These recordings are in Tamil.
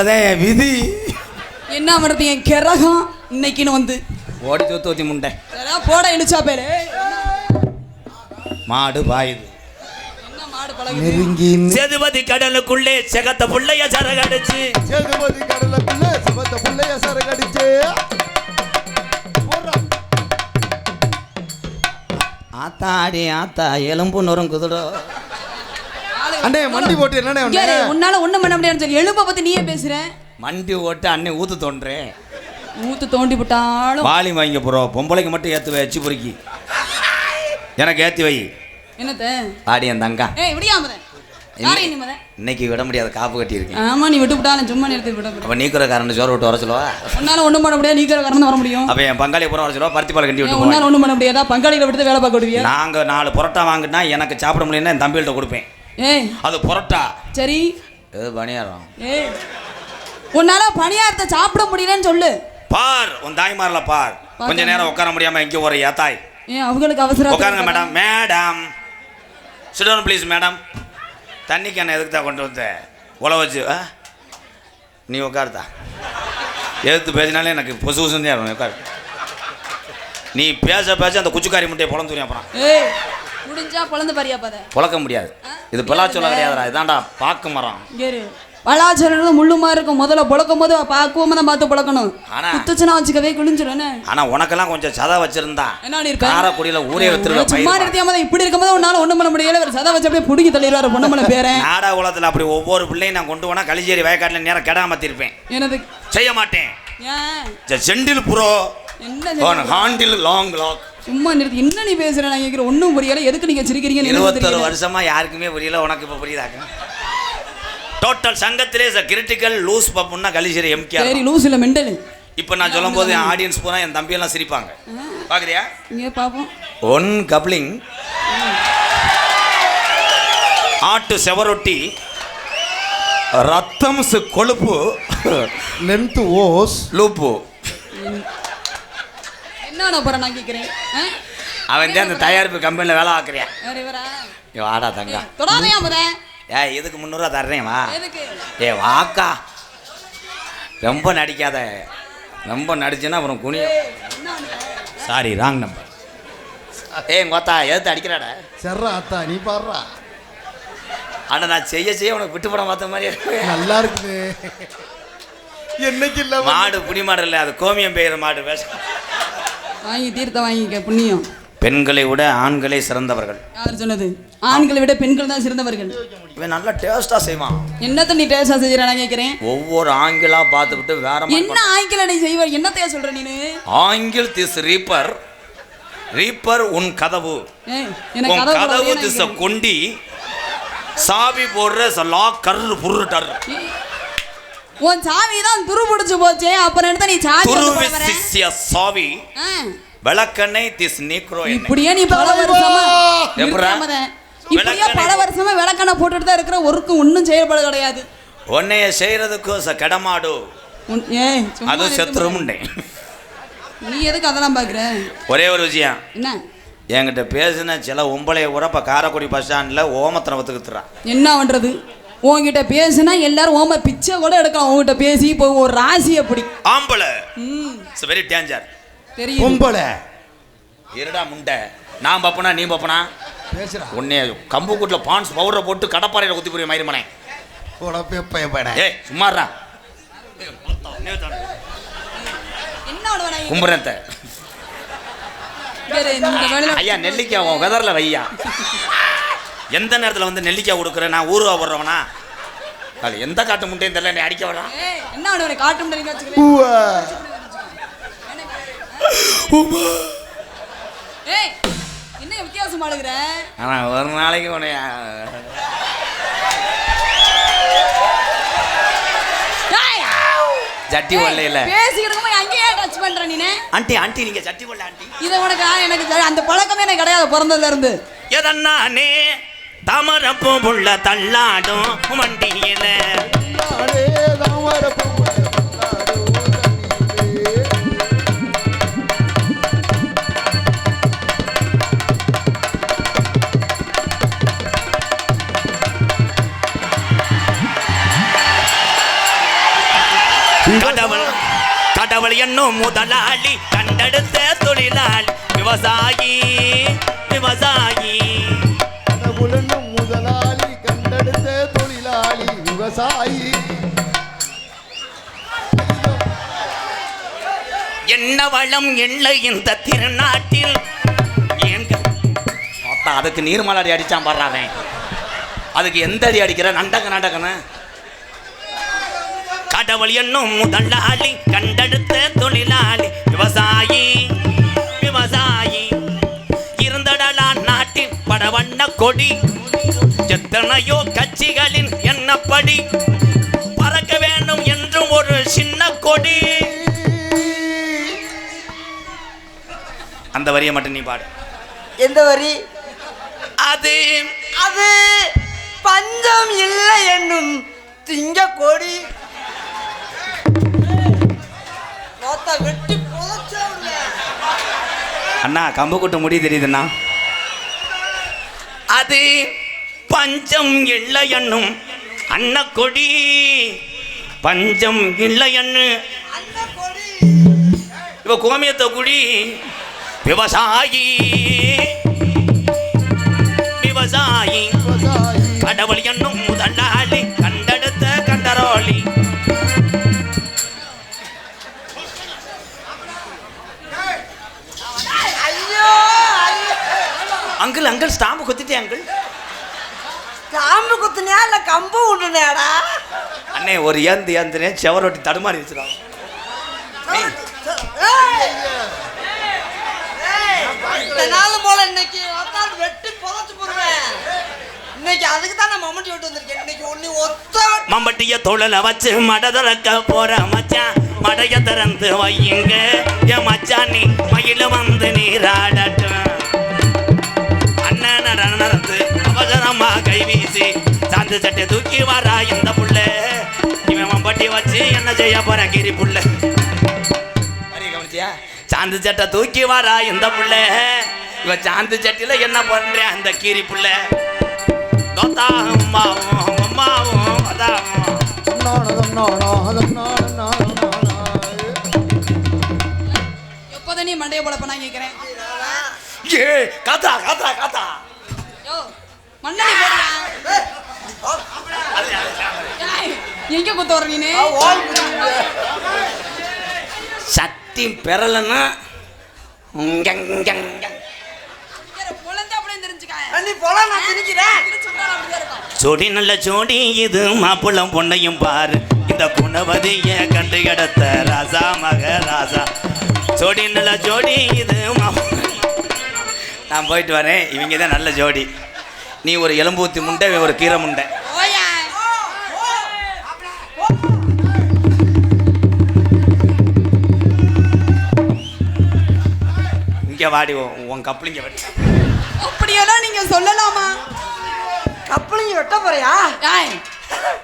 அவ்வளோதான் என் விதி. என்ன பண்ணுறது என் கிரகம் இன்னைக்குன்னு வந்து. ஓடி தூத்து ஊற்றி முண்டை. போட இழுச்சா பேரு? மாடு பாயுது. என்ன மாடு பழகுது? நெருங்கி சேதுபதி கடலுக்குள்ளே செகத்த புள்ளைய சரகடிச்சு. சேதுபதி கடலுக்குள்ள சிவத்த புள்ளைய சரகடிச்சு. போடுறா. ஆத்தாடி ஆத்தா எலும்பு நொறுங்குதுடோ அண்ணே மண்டி போட்டு என்னண்ணே இங்க அண்ணே உன்னால ஒண்ணும் பண்ண முடியாதுன்னு சொல்லி எலும்ப பத்தி நீயே பேசுற. மண்டி ஓட்டு அன்னை ஊத்து தோன்றேன் ஊத்து தோண்டி விட்டாலும் வாலி வாங்க ப்ரோ பொம்பளைக்கு மட்டும் ஏத்து வை அச்சு பொறுக்கி. எனக்கு ஏத்தி வை. என்னத்த? ஆடி என் தங்கா. ஏய் மத. இன்னைக்கு விட முடியாது காப்பு கட்டியிருக்கேன். ஆமா நீ விட்டு விட்டாலும் சும்மா நிறுத்தி விட அப்போ நீக்கிறக்காரன் சோறு விட்டு வர சொல்லுவா? உன்னால ஒண்ணும் பண்ண முடியாது நீக்கிற கறந்து வர முடியும். அப்போ என் பங்காளி பூரா வர சொல்லுவா? பருத்தி பால் கட்டி விட்டு உன்னால ஒண்ணும் பண்ண முடியாதா? பங்காளிகளை விட்டு வேலை பார்க்க விடுவியா? நாங்கள் நாலு புரோட்டா வாங்கினா எனக்கு சாப்பிட முடியலன்னா என் தம்பிகிட்ட கொடுப்பேன். அது புரோட்டா. சரி. பணியாரம். உன்னால பணியாரத்தை சாப்பிட முடியலன்னு சொல்லு. பார் உன் தாய்மாரில் பார். கொஞ்ச நேரம் உட்கார முடியாம எங்கே ஒரு ஏத்தாய். ஏன் அவங்களுக்கு அவசரம். உட்காருங்க madam. Madam. Sit down please madam. தண்ணி கேனை எதுக்கு தான் கொண்டு வந்த? உழ வச்சு? நீ உட்காருதா எதிர்த்து பேசினாலே எனக்கு பொசு இருக்கும். உட்காரு நீ பேச பேச அந்த குச்சிக்காரி முட்டையை பொழந்துருவேன் அப்புறம். முடிஞ்சா குழந்தை பாரியா பாத பொழக்க முடியாது. இது பிள்ளாச்சொல்ல கிடையாதுடா. இதான்டா பாக்கு மரம். இங்க இரு. பலாச்சரம் முள்ளு மாதிரி இருக்கும். முதல்ல புழக்கும் போது பாக்குவோமா தான் பார்த்து புழக்கணும் ஆனா- குத்துச்சுனா வச்சுக்கவே கிழிஞ்சிரும் என்ன? ஆனா உனக்கெல்லாம் கொஞ்சம் சதை வச்சிருந்தா என்ன இருப்ப காரக்குடியில ஊரே சும்மா வித்துருக்க நிறுத்தியாம இப்படி இருக்கும்போது உன்னால ஒண்ணும் பண்ண முடியல. ஒரு சதா வச்சு அப்படியே புடுங்கி தள்ளிடுவாரு பொண்ணு பேரன். நாடா குலத்துல அப்படி ஒவ்வொரு பிள்ளையும் நான் கொண்டு போனா களிச்சேரி வயக்காட்டில் நேரம் கெடாமத்திருப்பேன். எனது செய்ய மாட்டேன். செண்டில் புரோ ஹாண்டில் லாங் லாக் சும்மா நிறுத்தி. என்ன நீ பேசுற? நான் கேட்கிறேன் ஒண்ணும் புரியல. எதுக்கு நீங்க சிரிக்கிறீங்கன்னு எனக்கு இருபத்தொரு. வருஷமா யாருக்குமே புரியல உனக்கு இப்ப புரியுதாக்க? டோட்டல் சங்கத்திலே கிரிட்டிக்கல் லூஸ் பப்புன்னா களிச்சேரி எம்கே சரி லூஸ் இல்ல மெண்டல் இப்போ நான் சொல்லும் போது என் ஆடியன்ஸ் பூரா என் தம்பியெல்லாம் சிரிப்பாங்க. பாக்குறியா? இங்க பாப்போம். One coupling. ஆட்டு செவரொட்டி. ரத்தம் கொழுப்பு. லென்த் ஓஸ். லூப்பு. என்ன போறேன் நான் கேட்கிறேன்? அவன் தான் அந்த தயாரிப்பு கம்பெனியில் வேலை பார்க்குறியா? வேற இவரா? ஏ வாடா தங்கா. தொடாதையா முத. ஏ இதுக்கு முந்நூறுவா தர்றேன் வா எதுக்கு? ஏ வாக்கா. ரொம்ப நடிக்காத. ரொம்ப நடிச்சுன்னா அப்புறம் குனியும். சாரி ராங் நம்பர் ஏய் கோத்தா எதுத்து அடிக்கிறாடா? சர்ரா அத்தா நீ பாடுறா. ஆனால் நான் செய்ய செய்ய உனக்கு விட்டு படம் பார்த்த மாதிரி இருக்கு. நல்லா இருக்குது. என்னைக்கு இல்ல மாடு புடி மாடு இல்லை அது கோமியம் பெய்கிற மாடு பேச வாங்கி தீர்த்த வாங்கிக்க புண்ணியம். பெண்களை விட ஆண்களே சிறந்தவர்கள். யார் சொன்னது? ஆண்களை விட பெண்கள் தான் சிறந்தவர்கள். இவன் நல்லா டேஸ்ட்டாக செய்வான். என்னத்த நீ டேஸ்டா செய்யற நான் கேட்கிறேன் ஒவ்வொரு ஆங்கிளா பார்த்துவிட்டு வேற என்ன ஆய்க்கல நீ செய்வ? என்னத்தையா சொல்ற நீனு? ஆங்கிள் திஸ் ரீப்பர் ரீப்பர் உன் கதவு. உன் கதவு திஸ் கொண்டி. சாவி போடுற லாக் கர்ரு புருட்டர். உன் சாவி தான் துரு பிடிச்சு போச்சே அப்புறம் எடுத்த நீ சாவி வந்து துருவி போட வர? சிஷ்ய சாவி. விளக்கெண்ணெய் திஸ் நீக்ரோ இப்படியே நீ பல வருஷமா. இப்படியே விளக்கெண்ணெய். பல வருஷமா விளக்கணை போட்டுட்டு தான் இருக்கிற ஒருக்கும் ஒன்றும் செயல்பாடு கிடையாது. உன்னைய செய்யறதுக்கு கடமாடு. அது செத்துருமுண்டே நீ எதுக்கு அதெல்லாம் பாக்குற? ஒரே ஒரு விஷயம். என்ன? என்கிட்ட பேசின சில ஒம்பளைய கூட இப்போ காரைக்குடி பஸ் ஸ்டாண்டில் ஓமத்தனை ஒத்துக்குத்துறான் என்ன பண்றது? உன்கிட்ட பேசுனா எல்லாரும் ஓம பிச்சை கூட எடுக்கலாம். உன்கிட்ட பேசி இப்போ ஒரு ராசி அப்படி ஆம்பளை. ம். இட்ஸ் வெரி டேஞ்சர் தெரியும் பொம்பளை இருடா முண்டை? நான் பப்பனா நீ பப்பனா? பேசுறா உன்னைய கம்பு கூட்டில் பான்ஸ் பவுடரை போட்டு கடப்பாறையில் குத்தி புரிய மயிரமனே. உடப்பே பயப்பட ஏய் சும்மாறா வேலையில ஐயா நெல்லிக்காய் உன் வெதரில் வையா. எந்த நேரத்தில் வந்து நெல்லிக்காய் கொடுக்குறேன் நான் ஊருவா போடுறவனா? அது எந்த காட்டு முட்டையும் தெரியல நீ அடிக்க வரான் ஏய், என்ன காட்டு என்ன வித்தியாசமா அழுகுற? ஆனால் ஒரு நாளைக்கு உன்னை ஏய், ஜட்டி ஒல்லையில் பேசிக்கிட்டு இருக்கும்போது அங்கேயே டச் பண்ற நீனே? ஆண்டி ஆண்டி நீங்கள் ஜட்டி ஒல்ல ஆண்டி. இதை உனக்கு எனக்கு அந்த பழக்கமே எனக்கு கிடையாது பிறந்ததுல இருந்து. எதன்னானே தாமரப்பூ புள்ள தள்ளாடும் வண்டியில. கடவுள் கடவுள் என்னும் முதலாளி கண்டெடுத்த தொழிலாளி விவசாயி விவசாயி புலனும் முதலாளி கண்டெடுத்த தொழிலாளி விவசாயி. என்ன வளம் இல்லை இந்த திருநாட்டில்? ஏங்க? அதுக்கு நீர்மலடி அடிச்சான் பாடுறாவன் அதுக்கு எந்த அடி அடிக்கிற? நண்டக நடக்கன கடவுள் என்னும் முதலாளி கண்டெடுத்த தொழிலாளி விவசாயி. படவண்ண கொடி. எத்தனையோ கட்சிகளின் எண்ணப்படி பறக்க வேண்டும் என்றும் ஒரு சின்ன கொடி. அந்த வரியை மட்டும் நீ பாடு. எந்த வரி? அது. அது பஞ்சம் இல்லை என்னும் திங்க கோடி. வெட்டி அண்ணா கம்பு கொட்டு முடி தெரியுதுண்ணா. அது பஞ்சம் இல்லை என்னும் அன்னக்கொடி. பஞ்சம் இல்லை என்னு அந்த இவ கோமியத்தை குடி. விவசாயி விவசாயி. விவசாயி. கடவுள் என்னும் முதலாளி கண்டெடுத்த கண்டரோலி. அங்கிள் அங்கிள் ஸ்டாம்பு குத்திட்டே அங்கிள். காம்பு குத்துனியா இல்ல கம்பு விட்டுனியாடா அண்ணே ஒரு ஏந்து ஏந்துனே செவரொட்டி தடுமாறி நாள் போல இன்னைக்கு வெட்டி புதைச்சு போடுவேன். இன்னைக்கு அதுக்கு தான் நான் மம்மட்டி விட்டு வந்திருக்கேன். இன்னைக்கு ஒன்னு ஒத்த. மம்பட்டிய தொழில வச்சு மட திறக்க போற மச்சான். மடைய திறந்து வையுங்க. என் மச்சான் நீ மயில வந்து நீராடட்டும். அவசரமா கை வீசி சாந்து சட்டை தூக்கி வரா இந்த புள்ள. இவன் மம்பட்டி வச்சு என்ன செய்ய போற கிரி புள்ள. கவனிச்சியா? சாந்து சட்டை தூக்கி வரா இந்த புள்ள. இவ சாந்து சட்டில என்ன பண்றேன் அந்த கீரி புள்ள. அம்மாவும் அம்மாவும் நானா எப்போதான் நீ மண்டைய போலப்ப நான் கேட்குறேன் ஏ காத்தா காத்தா காத்தா யோ மண்ணடி போடுறா ஏய், எங்க குத்த வர நீனு ஆ, ஓல் குடிங்க. சட்டி பெறலன்னா பொழந்து அப்படியே தெரிஞ்சுக்க நீ போல நான்? திணிக்கிறேன். சொல்றான் அப்படியே இருக்கும் ஜோடி நல்ல ஜோடி இது மாப்பிளம் பொண்ணையும் பாரு. இந்த குணவதிய கண்டு கிடத்த ராசா மக ராசா. ஜோடி நல்ல ஜோடி இது நான் போயிட்டு வரேன். இவங்க தான் நல்ல ஜோடி நீ ஒரு எலும்பூத்தி முண்டை ஒரு கீரை முண்டை. இங்கே வாடி உன் உன் கப்பலிங்க வெட்டு. அப்படியெல்லாம் நீங்க சொல்லலாமா? கப்பலிங்க வெட்ட போறியா?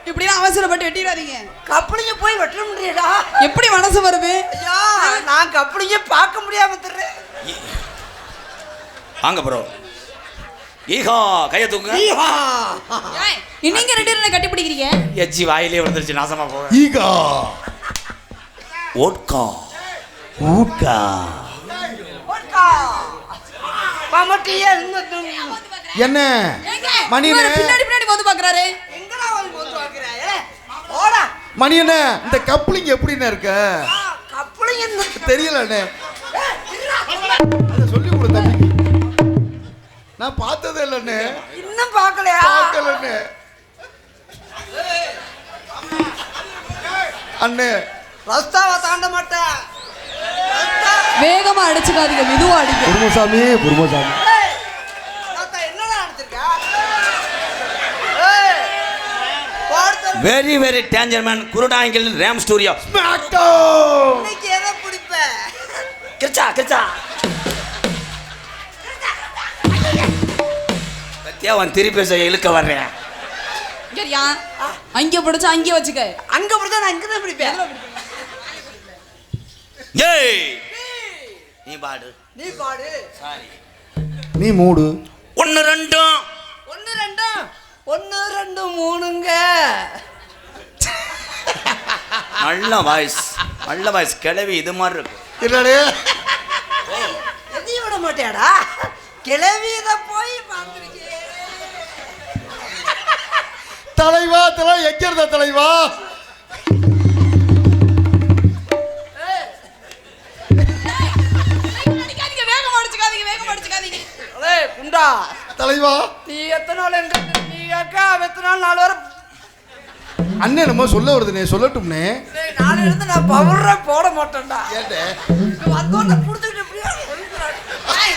இப்படிலாம் அவசரப்பட்டு வெட்டிடாதீங்க. கப்பலிங்க போய் வெட்ட முடியடா எப்படி மனசு வருது? ஐயா நான் கப்பலிங்க பார்க்க முடியாம தர்றேன் வாங்க ப்ரோ ஈஹா கையை தூங்க ஏய் நீங்க ரெண்டு பேரும் கட்டி பிடிக்கிறீங்க. எச்சி வாயிலே விழுந்துருச்சு நாசமா போக ஈகா ஓட்கா ஊட்கா. என்ன மணி இவரு என்ன? பின்னாடி பின்னாடி வந்து பாக்குறாரு. எங்கடா வந்து போட்டு பார்க்கறாயே ஓடா மணி என்ன? இந்த கப்ளிங் எப்படிண்ணே இருக்க? இந்த தெரியலண்ணே சொல்லி கொடு நான் பார்த்ததே இல்லைண்ணே இன்னும் பார்க்கலையா? பார்க்கலண்ணே அண்ணே. ரஸ்தாவை தாண்ட மாட்டேன். வேகமா அடிச்சுக்காதீங்க மெதுவா அடிக்க குருமசாமி குருமசாமி வெரி வெரி டேஞ்சர் மேன் குருடாங்கில் ரேம் ஸ்டூடியோ இன்னைக்கு எதை பிடிப்ப? கிருச்சா கிருச்சா. பத்தியா திருப்பி செய்ய இழுக்க வர்றேன். சரியா அங்கே பிடிச்சா அங்கே வச்சுக்க. அங்க பிடிச்சா நான் இங்கதான் பிடிப்பேன். ஏய்! நீ. பாடு. நீ பாடு. சாரி நீ மூடு. ஒன்று ரெண்டும். ஒன்னு ரெண்டு ஒன்னு ரெண்டு மூணுங்க. நல்ல வாய்ஸ் நல்ல வாய்ஸ் கிளவி இது மாதிரி இருக்கு என்னடே? எதையும் விட மாட்டியாடா? கிளவியத போய் பார்த்துருக்கேன் தலைவா தலை இருந்த தலைவா? தலைவா நீ எத்தனை நாள் எங்க நீ அக்கா எத்தனை நாள் நாலு வரை அண்ணன் நம்ம சொல்ல வருதுனே சொல்லட்டும்னே நாளை இருந்து நான் பவுடரே போட மாட்டேன்டா. வந்தோட புடிச்சுக்கிட்டு எப்படியா ஒழிக்கிறான். ஏய்,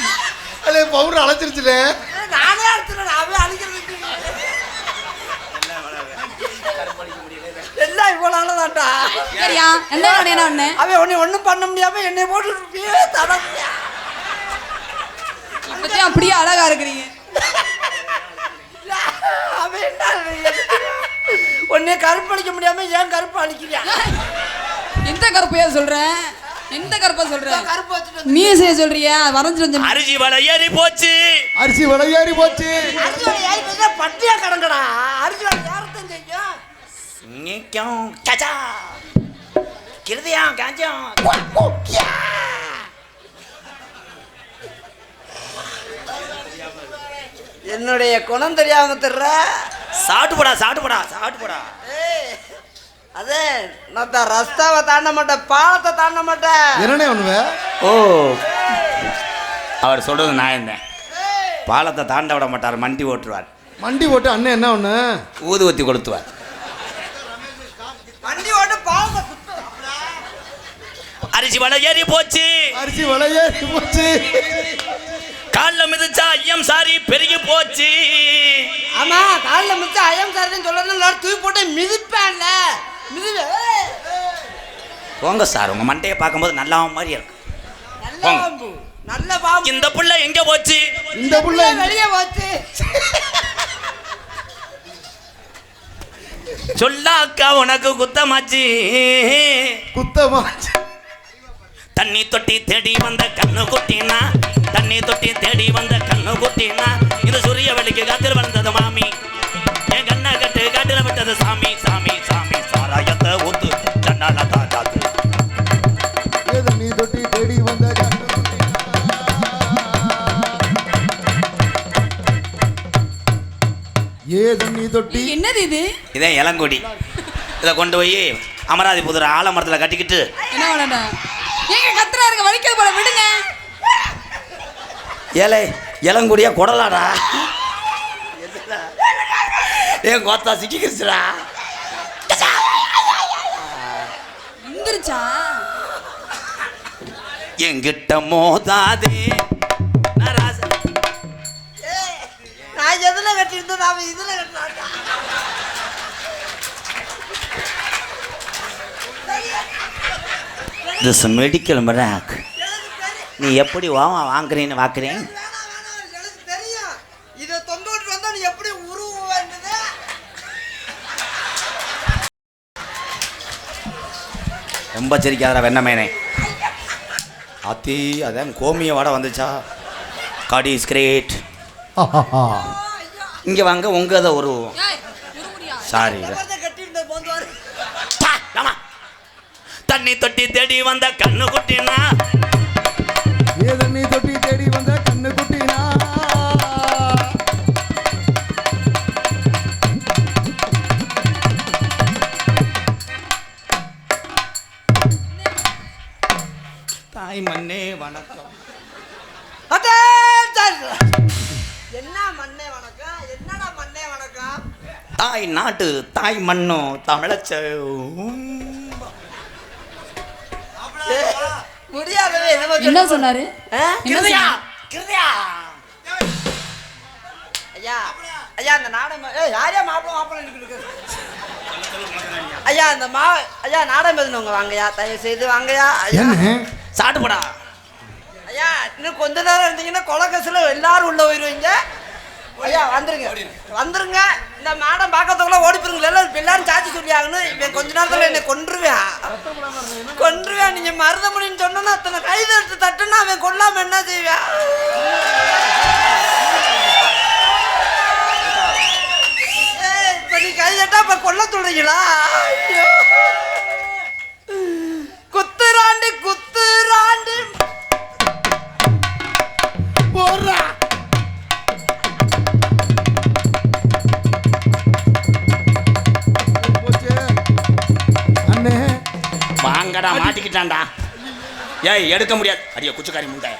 அலே பவுடர் அழைச்சிருச்சுனே ஏய், நானே அடிச்சிடறேன் அவன் அடிக்கிறதுக்கு எல்லாம் இவ்வளோ தான்டா சரியா? என்ன பண்ணியா ஒண்ணு அவன் உன்னை ஒன்றும் பண்ண முடியாம என்னை போட்டு தடவியா அப்படியே அழகா இருக்கிறீங்க. உன்னை கருப்பு அடிக்க முடியாம ஏன் கருப்பு அடிக்கிறியா எந்த கருப்பையா சொல்றேன் எந்த கருப்பை சொல்றேன் கருப்பு வச்சுட்டு மீசைய சொல்றியா? வரைஞ்சு வந்து அரிசி வலை ஏறி போச்சு. அரிசி விலையேறி போச்சு. அரிசி வடை ஏறி போச்சுன்னா பட்டியா கிடங்கடா அரிசி வடை யாரத்தான் செய்யும்? நிக்கும் சச்சா. கிருதியா காஞ்சம். என்னுடைய குணம் தெரியாம தர்ற? சாப்பிட்டு போடா சாப்பிட்டு போடா சாப்பிட்டு போடா ஏய், அதே நான் தான் ரஸ்தாவை தாண்ட மாட்டேன் பாலத்தை தாண்ட மாட்டேன் என்னனே ஒண்ணுவ ஓ அவர் சொல்றது நான் இருந்தேன். பாலத்தை தாண்ட விட மாட்டார் மண்டி ஓட்டுருவார் மண்டி ஓட்டு அண்ணன் என்ன ஒண்ணு? ஊதுவத்தி கொளுத்துவார். வண்டி ஓட்டு பாலத்தை சுத்து அரிசி வலை ஏறி போச்சு. அரிசி விலையேறி போச்சு. காலில் மிதிச்சா ஐயம் சாரி பெருகி போச்சு. ஆமா காலில் மிச்சம் ஐயம் சார்னு சொல்லணும் எல்லாரும் தூக்கி போட்டு மிதிப்பேன்ல. மிதிவே போங்க சார் உங்க மண்டையை பார்க்கும்போது நல்லா மாதிரி இருக்கு. நல்ல. பாம்பு இந்த புள்ள எங்க போச்சு? இந்த புள்ள வெளியே போச்சு. சொல்லாக்கா உனக்கு குத்தமாச்சு. குத்தமாச்சு. தண்ணி தொட்டி தேடி வந்த கண்ணு குட்டினா தண்ணி தொட்டி தேடி வந்த கண்ணு குட்டினா இது சூரிய வெளிக்கு காத்தில் வந்தது மாமி. என் கண்ணை கட்டு காட்டில் விட்டது சாமி சாமி சாமி சாராயத்தை ஊத்து கண்ணால ஏதோ நீ தொட்டி தேடி வந்த கண்ணு ஏது நீ தொட்டி? என்னது இது? இதே இளங்கொடி. இதை கொண்டு போய் அமராதி புதுரை ஆலமரத்தில் கட்டிக்கிட்டு என்ன பண்ணடா ஏங்க கத்துறா இருக்க வலிக்கிறது போல விடுங்க. ஏலே இளங்குடியா குடலாடா. ஏன் கோத்தா சிக்கிக்கிச்சுடா எந்திரிச்சா? எங்கிட்ட மோதாதே. நான் எதுல கட்டியிருந்தேன்? அவன் இதுல கட்டினாட்டா திஸ் மெடிக்கல் மிராக் நீ எப்படி வாமா வாங்குறேன்னு வாக்குறேன் வேணாம் வேணாம். எனக்கு தெரியும். இதை தொங்க விட்டு வந்தா நீ எப்படி உருவேன்றது ரொம்ப சிரிக்காதடா வெண்ணமேனே. அத்தி அதான் கோமிய வாட வந்துச்சா? காடி இஸ் கிரேட் இங்கே வாங்க உங்க அதை ஒரு சாரி தண்ணி தொட்டி தேடி வந்த கண்ணு குட்டினா நீ தொட்டி தேடி வந்த கண்ணு குட்டினா. தாய் மண்ணே வணக்கம். என்ன மண்ணே வணக்கம்? என்னடா மண்ணே வணக்கம்? தாய் நாட்டு தாய் மண்ணோ தமிழச்ச என்ன. சொன்னாரு? கிருதியா ஐயா ஐயா அந்த நாடகம் ஏய் யாரையா மாப்பிள மாப்பிள ஐயா அந்த மா ஐயா நாடகம் எழுதினவங்க வாங்கய்யா தயவு செய்து வாங்கய்யா ஐயா. என்ன? சாப்பிட்டு போடா. ஐயா இன்னும் கொஞ்ச நேரம் இருந்தீங்கன்னா கொலக்கசில் எல்லாரும் உள்ள போயிடுவீங்க ஐயா வந்துருங்க. வந்துருங்க. இந்த மேடம் பார்க்கறதுக்குள்ள ஓடி போயிருங்களா எல்லாரும் சாச்சி சொல்லி ஆகணும் இவன் கொஞ்ச நேரத்தில் என்னை கொன்றுவேன் கொன்றுவேன் நீங்க மருதமணின்னு சொன்னா அத்தனை கைது எடுத்து தட்டுன்னா அவன் கொல்லாம என்ன செய்வேன் நீ கை தட்டா இப்போ கொல்ல சொல்றீங்களா குத்துராண்டு குத்து வாங்கடா மாட்டிக்கிட்டான்டா? ஏய் எடுக்க முடியாது. அடிய குச்சிக்காரி முண்டை.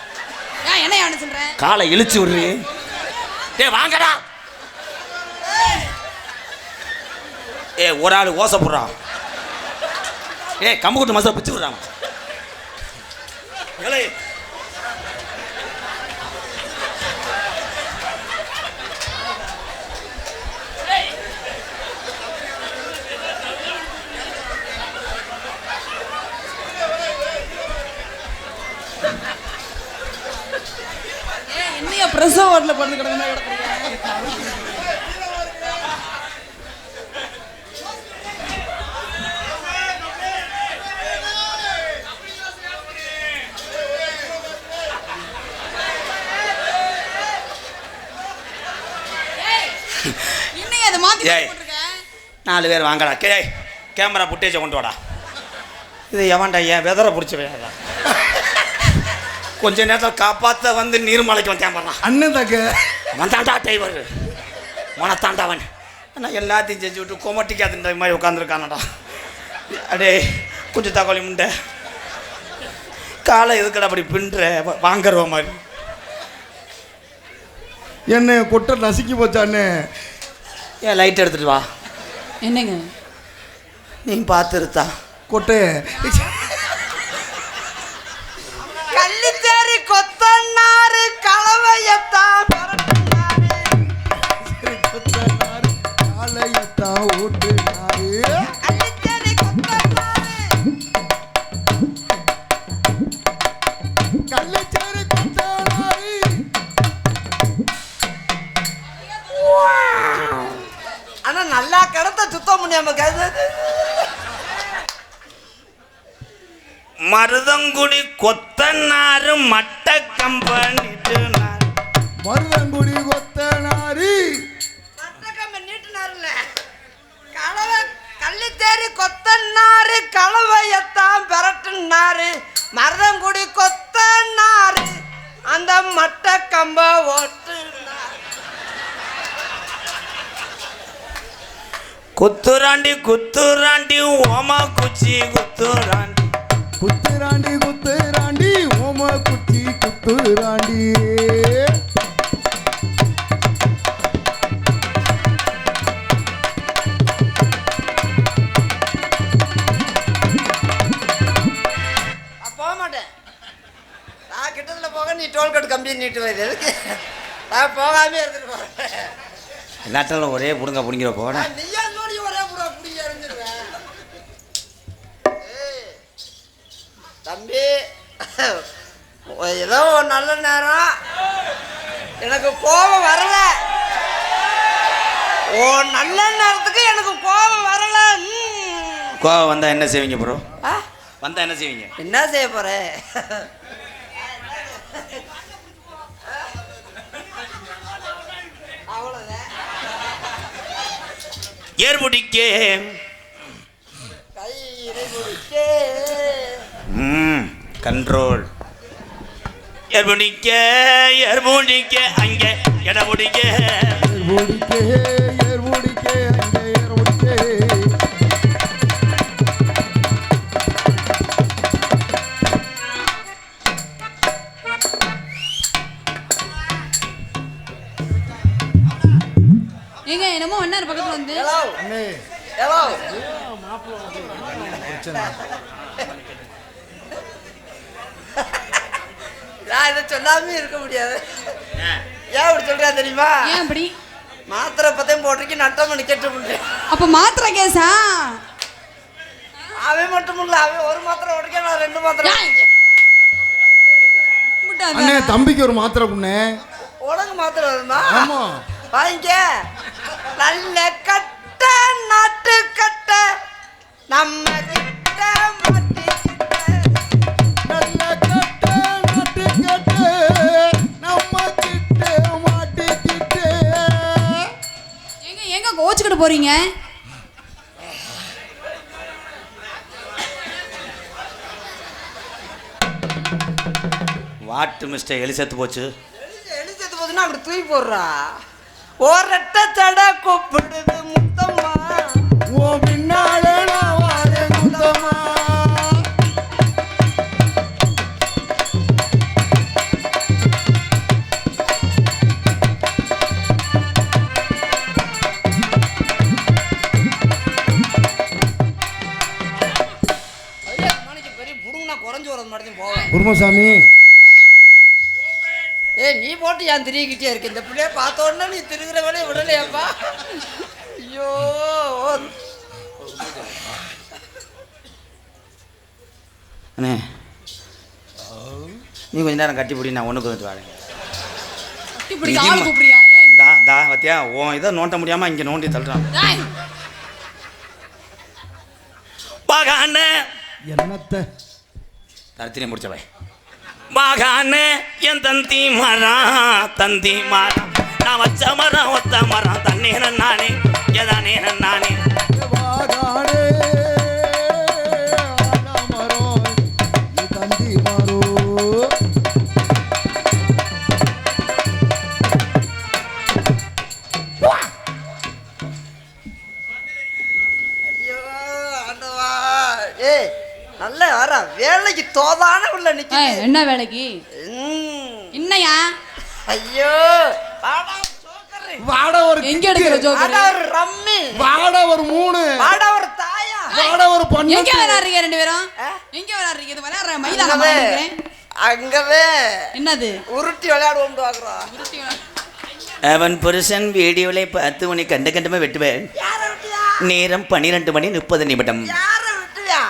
என்ன சொல்றேன் காலை இழுச்சு விடுறி. டேய் வாங்கடா. ஏ ஒரு ஆள் ஓசை போடுறான் ஏ கம்புக்குட்டு மசாலா பிச்சு விடுறான். பிரசவ வார்டில் படுத்து கிடக்குன்னு ஏய். நாலு பேர் வாங்கடா. கே கேமரா புட்டேஜை கொண்டு வாடா. இது எவன்டா ஏன் வெதரை பிடிச்ச கொஞ்ச நேரத்தில் காப்பாற்ற வந்து நீர்மலைக்கு வந்தேன் பண்ணலாம் அண்ணன் தாக்க. அவன் தாண்டா டிரைவர் மனத்தாண்டா அவன். நான் எல்லாத்தையும் செஞ்சு விட்டு கொமட்டிக்காதுன்ற மாதிரி உட்காந்துருக்கானடா அடே கொஞ்சம் தகவலி முண்டை. காலை எதுக்கடா அப்படி பின்ற வா- வாங்குற மாதிரி. என்ன கொட்டை நசுக்கி போச்சாண்ணே ஏன் லைட் எடுத்துட்டு வா. என்னங்க? நீ பார்த்துருத்தா கொட்டை. மருதங்குடி கொத்தனாரு மட்ட கம்பெனிட்டு மருதங்குடி கொத்தனாரு மட்டக்கம்ப நீட்டினாருல கலவை கள்ளித்தேரி கொத்தன்னாரு கலவையத்தான் பெரட்டுனாரு. மருதங்குடி கொத்தன்னாரு அந்த மட்ட கம்ப ஓட்டுனாரு குத்துராண்டி குத்துராண்டி ஓமா குச்சி குத்துராண்டி குத்துராண்டி குத்துராண்டி ஓம குச்சி குத்துராண்டி நான் போக மாட்டேன். நான் கிட்டத்தில் போக நீ டோல்கட் கம்பி நீட்டு வருது எதுக்கு? நான் போகாமே இருந்துட்டு போகிறேன் எல்லாத்தாலும் ஒரே புடுங்க புடிங்கிற போட நீயா நோடி ஒரே புறா பிடிக்க எறிஞ்சிருவேன் ஏய், தம்பி ஏதோ ஒரு நல்ல நேரம். எனக்கு கோபம் வரல. ஓ நல்ல நேரத்துக்கு எனக்கு கோபம் வரல. ம். கோவம் வந்தா என்ன செய்வீங்க ப்ரோ? வந்தா என்ன செய்வீங்க? என்ன செய்ய அவ்வளோதான் ஏர்புடிக்கே கை இறைமுடிக்கே கண்ட்ரோல் ஏர்புடிக்க ஏர்புடிக்க அங்கே இடமுடிக்க ஏர்முடிக்கே ஏர்முடிக்கே அங்கே ஏர்முடிக்கே ஏங்க என்னமோ ஒன்னாரு பக்கத்துல வந்து. ஹலோ ஹலோ பிரச்சனை? நான் இதை சொல்லாமே இருக்க முடியாது. ஏன் இப்படி சொல்றா தெரியுமா? ஏன் அப்படி? மாத்திரை பத்தையும் போட்டிருக்கி நட்டம் கெட்டு முடியும் அப்ப மாத்திரை கேஸா? அவன் மட்டும் இல்ல அவன் ஒரு மாத்திரை உடைக்க நான் ரெண்டு மாத்திரை. அண்ணே தம்பிக்கு ஒரு மாத்திரை புண்ணே உனக்கு மாத்திரை வருமா? ஆமா. வாங்கிக்க. நல்ல கட்ட நாட்டு கட்ட. நம்ம கிட்ட மாட்டிக்கிட்ட போறீங்க? வாட்டு மிஸ்டேக் எலி செத்து போச்சு. எழுச்சது போதுன்னா அப்படி தூக்கி போடுறா. ஓரட்ட தட கூப்பிடுது குருமசாமி. ஏய் நீ போட்டு ஏன் திரிகிட்டே இருக்க? இந்த பிள்ளைய பார்த்த உடனே நீ திருகிற வேலையை விடலையாப்பா ஐயோ. அண்ணே நீ கொஞ்ச நேரம் கட்டி பிடி நான் ஒன்றுக்கு வந்து வரேன். தா தா பத்தியா? உன் இதை நோண்ட முடியாமல் இங்கே நோண்டி தள்ளுறான். டேய், மகான என்னத்த? தரத்தினே முடிச்சவை மகான என் தந்தி மரா தந்தி மரா நான் வச்ச மரம் ஒத்த மரம் தண்ணீர் நானே எதானே நானே. நிக்க என்ன வேலைக்கு? என்னையா? ஐயோ வாடா ஒரு எங்க எடுக்கிற. ஜோக்கர்? வாடா ஒரு ரம்மி. வாட ஒரு மூணு. வாடா ஒரு தாயா. வாட ஒரு எங்க பன்னெண்டு விளையாடுறீங்க ரெண்டு பேரும்? எங்க விளையாடுறீங்க இது விளையாடுற மைதானம் அங்கவே என்னது? உருட்டி விளையாடுவோம் பாக்குறோம். அவன் புருஷன் வீடியோவில் பத்து மணி கண்ட கண்டமாக வெட்டுவேன். நேரம் பன்னிரெண்டு மணி முப்பது நிமிடம் யார விட்டியா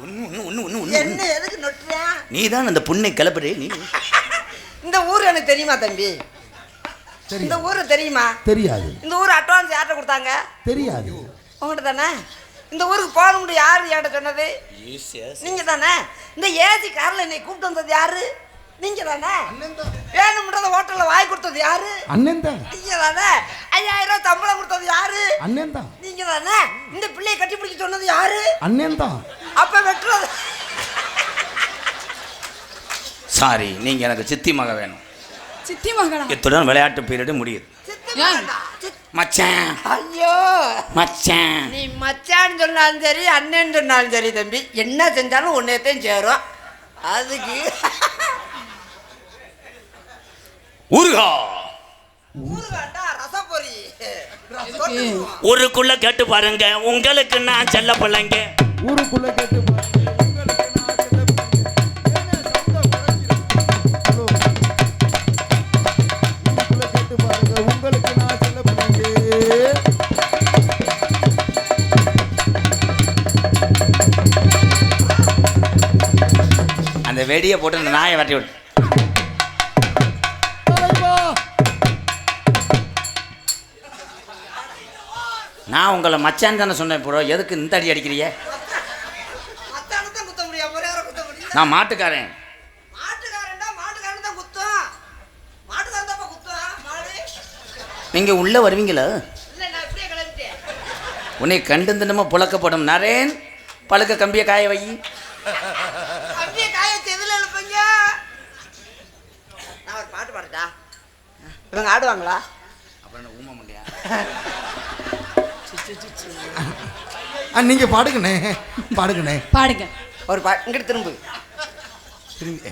ஒன்று ஒன்று ஒன்று ஒன்று ஒன்று என்ன எதுக்கு நொட்டியா நீ தான் அந்த புண்ணை கிளப்புறே நீ. இந்த ஊர் எனக்கு தெரியுமா தம்பி? இந்த ஊர் தெரியுமா? தெரியாது. இந்த ஊர் அட்வான்ஸ் யார்கிட்ட கொடுத்தாங்க? தெரியாது. உங்கள்கிட்ட தானே? இந்த ஊருக்கு போகணும்னு யாரு என்கிட்ட சொன்னது? நீங்க தானே? இந்த ஏசி கார்ல என்னை கூப்பிட்டு வந்தது யாரு? நீங்க தானே? வேணும்ன்றத ஹோட்டல்ல வாங்கி கொடுத்தது யாரு? அண்ணன் தான். நீங்க தானே? ஐயாயிரம் ரூபாய் சம்பளம் கொடுத்தது யாரு? அண்ணன் தான். நீங்க தானே? இந்த பிள்ளையை கட்டி பிடிக்க சொன்னது யாரு? அண்ணன் தான். அப்ப வெட்டுறது சாரி நீங்கள் எனக்கு சித்தி மக வேணும். சித்தி மகனா இத்துடன் விளையாட்டு பீரியடு முடியுது. மச்சான். ஐயோ! மச்சான். நீ மச்சான்னு சொன்னாலும் சரி அண்ணன் சொன்னாலும் சரி தம்பி. என்ன செஞ்சாலும் ஒன்னேத்தையும் சேரும். அதுக்கு ஊருகா ஊரு வேண்டாம் ரசப்பொரி. எதுக்கு? ஊருக்குள்ள கேட்டு பாருங்க. உங்களுக்கு நான் செல்ல பிள்ளைங்க ஊருக்குள்ள கேட்டு பாருங்க. அந்த வெடியை போட்டு அந்த நாயை வெட்டி விட்டு நான் உங்களை மச்சான் தானே சொன்னேன் ப்ரோ. எதுக்கு இந்த அடி அடிக்கிறீங்க? நான் மாட்டுக்காரன். நீங்கள் உள்ளே வருவீங்களா? உன்னை கண்டு தினமும் புழக்கப்படும். நரேன் பழுக்க கம்பியை காய வை அப்படியே காயத்தை எதில் எழுப்பீங்க நான் ஒரு பாட்டு பாடட்டா இவங்க ஆடுவாங்களா? அப்புறம் ஊம முடியா ஆ, நீங்க பாடுங்கண்ணே பாடுங்கண்ணே. பாடுங்க. ஒரு பா இங்கிட்டு திரும்பு. திரும்பி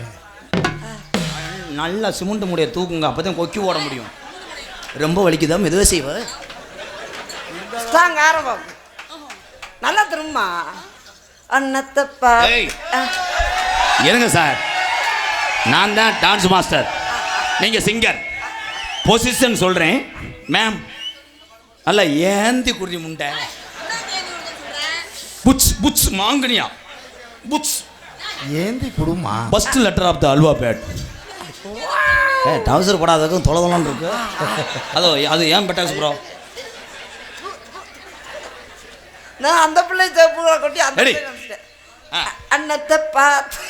நல்லா சிமெண்ட் முடிய தூக்குங்க அப்போ தான் கொக்கி ஓட முடியும். ரொம்ப வலிக்குதா மெதுவாக செய்வ? ஸ்ட்ராங் ஆரம்பம். நல்லா திரும்புமா? அன்னத்தப்பா ஏய். இருங்க சார். நான் தான் டான்ஸ் மாஸ்டர். நீங்கள் சிங்கர். பொசிஷன் சொல்கிறேன் மேம் அல்ல ஏந்தி குடி முண்டை. Puts puts மாங்கனியா? புட்ஸ் ஏந்தி குடுமா? First letter of the halwa bad ஏ டவுசர் போடாததுக்கும் தொலைதொலன்னு இருக்கு. அதோ அது ஏன் பெட்டாக்ஸ் ப்ரோ நான் அந்த பிள்ளை தப்பு கொட்டி அந்த. அன்னத்தை பார்த்து.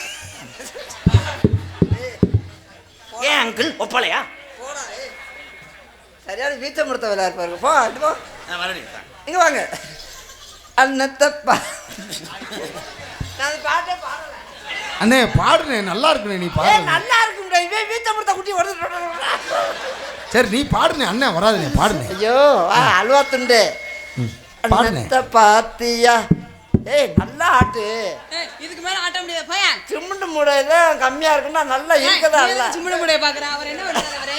ஏன் அங்கிள் ஒப்பலையா. சரியான வீச்சம் கொடுத்த வேலை இருப்பாரு போ. அடி போ இங்க வாங்க. அன்னத்தை பா நான் பாட்டே பாடல. அண்ணே பாடுனே நல்லா இருக்குண்ணே நீ பாடு நல்லா இருக்கும்டா. இவன் வீச்சம் கொடுத்த குட்டி வருது சரி நீ பாடுனே அண்ணன் வராதுண்ணே பாடுனே ஐயோ ஆ, அல்வா துண்டு. அன்னத்தை பாத்தியா? ஏய் நல்லா ஆட்டு. இதுக்கு மேல ஆட்ட முடியாது. பையன். சிமெண்ட் மூடையில கம்மியா இருக்குன்னா நல்லா இருக்கதா இல்ல சிம்மட முடிய பாக்குறேன் அவர் என்ன பண்றாரு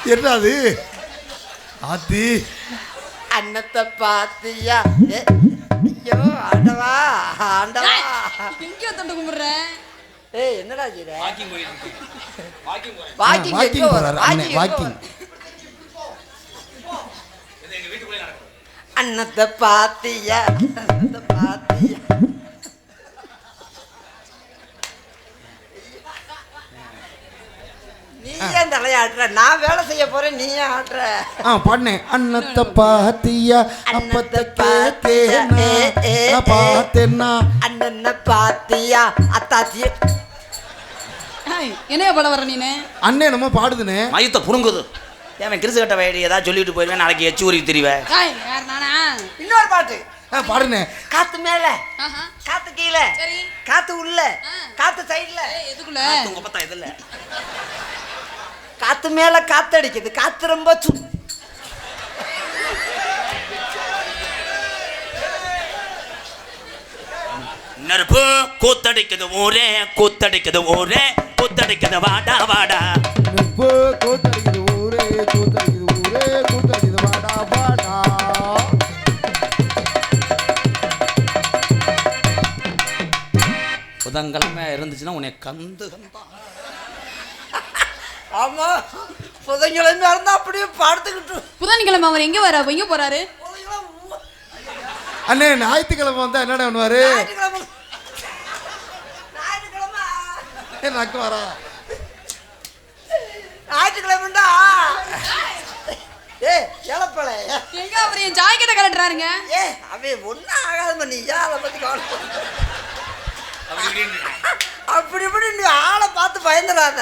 அவரு என்ன அது ஆத்தி. அன்னத்தை பாத்தியா? ஏ ஐயோ ஆண்டவா ஆண்டவா. எங்கேயோ தொண்டு கும்பிடுறேன் ஏய் என்னடா செய்ற? வாக்கிங் போயிருக்கு வாக்கிங் போறேன். வாக்கிங் வாக்கிங் போறாரு அண்ணன் வாக்கிங் இது எங்க வீட்டுக்குள்ளே நடக்கும். அன்னத்தை பாத்தியா? அன்னத்தை பாத்தியா? ஏன் தலையாட்டுற. நான் வேலை செய்ய போறேன் நீ ஏன் ஆட்டுற. ஆ பாடினேன் அன்னத்தை பாத்தியா? அப்பத்தை பார்த்தேனா? பார்த்தேன்னா அண்ணனை பாத்தியா? அத்தாச்சி. ஏய், என்னைய படம் வர நீனு? அண்ணன் நம்ம பாடுதுனே. மயத்தை புடுங்குது. ஏன் கிறிசு கட்ட வயடி ஏதாவது சொல்லிட்டு போயிருவேன் நாளைக்கு எச்சு ஊருக்கு திரிவேன். ஏய், யார் நானா? இன்னொரு பாட்டு. பாடுனே. காத்து மேல ஆஹா. காத்து கீழே சரி. காத்து உள்ள. காத்து சைடுல. ஏய், எதுக்குள்ள? உங்க பத்தா இதில்ல காத்து மேல காத்து அடிக்குது காத்து ரொம்ப சு நெருப்பு கூத்தடிக்குது ஊரே கூத்தடிக்குது ஊரே கூத்தடிக்குது வாடா வாடா. நெருப்பு கூத்தடிக்குது ஊரே கூத்தடிக்குது ஊரே கூத்தடிக்குது வாடா வாடா. புதன்கிழமை இருந்துச்சுன்னா உன்னை கந்து கந்தா ஆமா. புதன்கிழமை இருந்தா அப்படியே படுத்துக்கிட்டு. புதன்கிழமை அவர் எங்க வர எங்க போறாரு? அண்ணே ஞாயிற்றுக்கிழமை வந்தா என்னடா பண்ணுவாரு? ஞாயிற்றுக்கிழமை நக்கு வரா ஞாயிற்றுக்கிழமைண்டா ஏ இழப்பல எங்க அவர் என் ஜாக்கெட்டை கலட்டுறாருங்க ஏ அவன் ஒன்றும் ஆகாதம்மா நீ ஏன் அதை பற்றி கவலை அப்படி இப்படி நீ ஆளை பார்த்து பயந்துடாத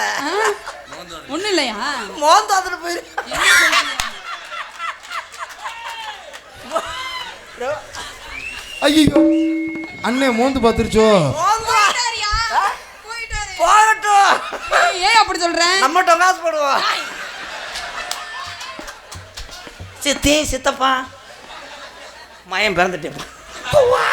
ஒண்ணும் இல்லையா? மோந்து அதில் போயிரு ஐயோ அண்ணே மோந்து பார்த்துருச்சோ. போகட்டும். ஏய், ஏன் அப்படி சொல்றேன்? நம்ம டொங்காசு போடுவோம் சித்தி சித்தப்பா. மயம் பிறந்துட்டேன். வா.